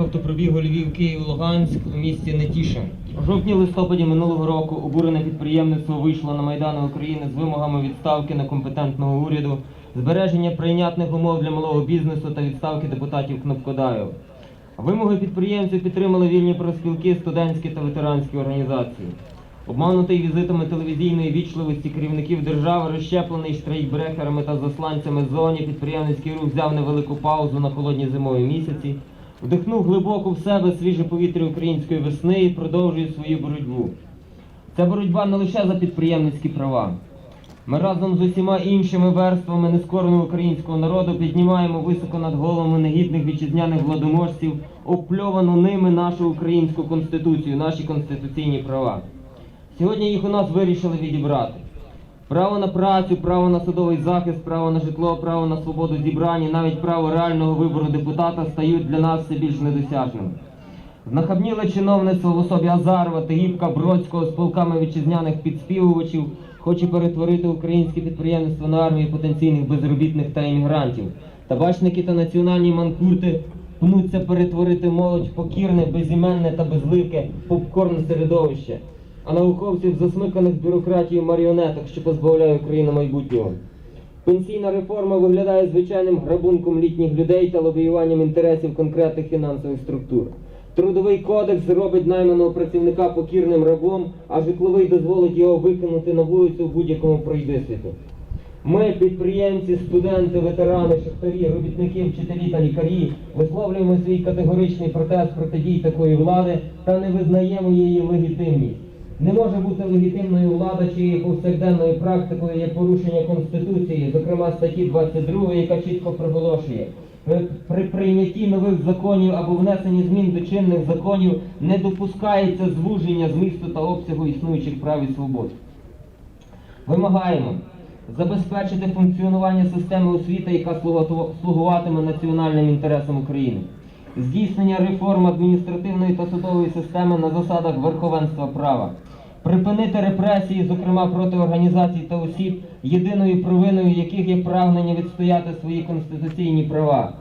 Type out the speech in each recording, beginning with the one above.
автопробігу Львів Київ Луганськ у місті Нетішин. У жовтні-листопаді минулого року обурене підприємництво вийшло на Майдани України з вимогами відставки некомпетентного уряду, збереження прийнятних умов для малого бізнесу та відставки депутатів Кнопкодаєва. Вимоги підприємців підтримали вільні профспілки, студентські та ветеранські організації. Обманутий візитами телевізійної вічливості керівників держави, розщеплений штрейкбрехерами та засланцями зоні, підприємницький рух взяв невелику паузу на холодні зимові місяці, вдихнув глибоко в себе свіже повітря української весни і продовжує свою боротьбу. Ця боротьба не лише за підприємницькі права. Ми разом з усіма іншими верствами нескореного українського народу піднімаємо високо над головами негідних вітчизняних владоможців опльовану ними нашу українську конституцію, наші конституційні права. Сьогодні їх у нас вирішили відібрати. Право на працю, право на судовий захист, право на житло, право на свободу зібрань, і навіть право реального вибору депутата стають для нас все більш недосяжними. Знахабніле чиновництво в особі Азарова, Тегібка, Бродського з полками вітчизняних підспівувачів хоче перетворити українське підприємництво на армію потенційних безробітних та іммігрантів. Табачники та національні манкурти пнуться перетворити молодь в покірне, безіменне та безливке попкорн середовище, а науковців засмиканих бюрократією маріонеток, що позбавляє Україну майбутнього. Пенсійна реформа виглядає звичайним грабунком літніх людей та лобіюванням інтересів конкретних фінансових структур. Трудовий кодекс робить найманого працівника покірним рабом, а житловий дозволить його викинути на вулицю в будь-якому пройдисвіту. Ми, підприємці, студенти, ветерани, шахтарі, робітники, вчителі та лікарі, висловлюємо свій категоричний протест проти дій такої влади та не визнаємо її легітимність. Не може бути легітимною влада, чиєю повсякденною практикою є порушення Конституції, зокрема статті 22, яка чітко проголошує. При, при прийнятті нових законів або внесенні змін до чинних законів не допускається звуження змісту та обсягу існуючих прав і свобод. Вимагаємо забезпечити функціонування системи освіти, яка слугуватиме національним інтересам України. Здійснення реформ адміністративної та судової системи на засадах верховенства права. Припинити репресії, зокрема проти організацій та осіб, єдиною провиною яких є прагнення відстояти свої конституційні права.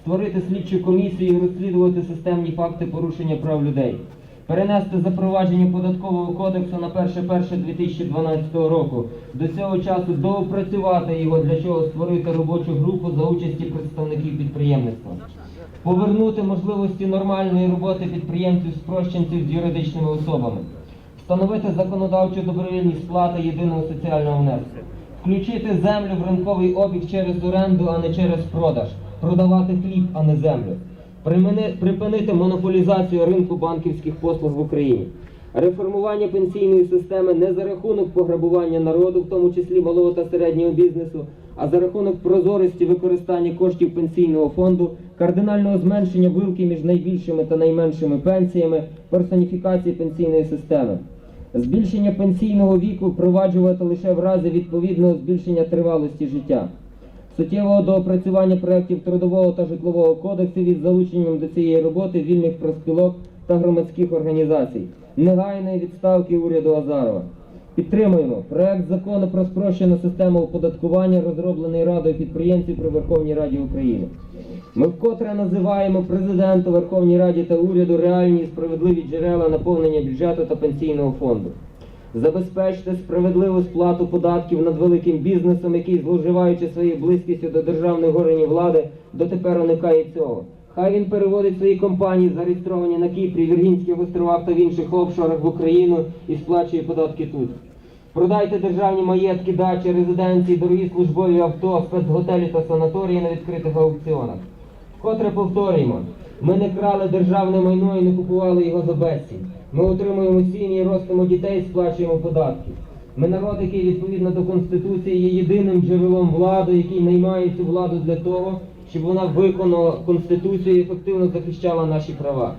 Створити слідчу комісію і розслідувати системні факти порушення прав людей. Перенести запровадження податкового кодексу на 1.1.2012 року. До цього часу доопрацювати його, для чого створити робочу групу за участі представників підприємництва. Повернути можливості нормальної роботи підприємців спрощенців з юридичними особами. Встановити законодавчу добровільність сплати єдиного соціального внеску. Включити землю в ринковий обіг через оренду, а не через продаж. Продавати хліб, а не землю. Припинити монополізацію ринку банківських послуг в Україні. Реформування пенсійної системи не за рахунок пограбування народу, в тому числі малого та середнього бізнесу, а за рахунок прозорості використання коштів пенсійного фонду, кардинального зменшення вилки між найбільшими та найменшими пенсіями, персоніфікації пенсійної системи. Збільшення пенсійного віку впроваджувати лише в разі відповідного збільшення тривалості життя. Суттєвого доопрацювання проєктів трудового та житлового кодексів із залученням до цієї роботи вільних профспілок та громадських організацій. Негайної відставки уряду Азарова. Підтримуємо проект закону про спрощену систему оподаткування, розроблений Радою підприємців при Верховній Раді України. Ми вкотре називаємо президенту Верховній Раді та уряду реальні і справедливі джерела наповнення бюджету та пенсійного фонду. Забезпечте справедливу сплату податків над великим бізнесом, який, зловживаючи своєю близькістю до державних органів влади, дотепер уникає цього. Хай він переводить свої компанії, зареєстровані на Кіпрі, Віргінських островах та в інших офшорах в Україну і сплачує податки тут. Продайте державні маєтки, дачі, резиденції, дорогі службові авто, спецготелі та санаторії на відкритих аукціонах. Вкотре повторюємо, ми не крали державне майно і не купували його за безцінь. Ми отримуємо сім'ї, ростимо дітей, сплачуємо податки. Ми народ, який відповідно до Конституції є єдиним джерелом влади, який наймає цю владу для того, щоб вона виконала Конституцію і ефективно захищала наші права.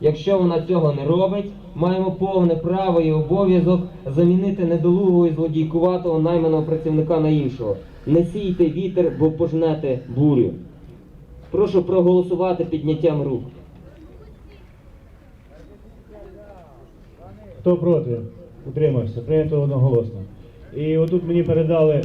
Якщо вона цього не робить, маємо повне право і обов'язок замінити недолугого і злодійкуватого найманого працівника на іншого. Не сійте вітер, бо пожнете бурю. Прошу проголосувати підняттям рук. Хто проти? Утримався. Прийнято одноголосно. І отут мені передали.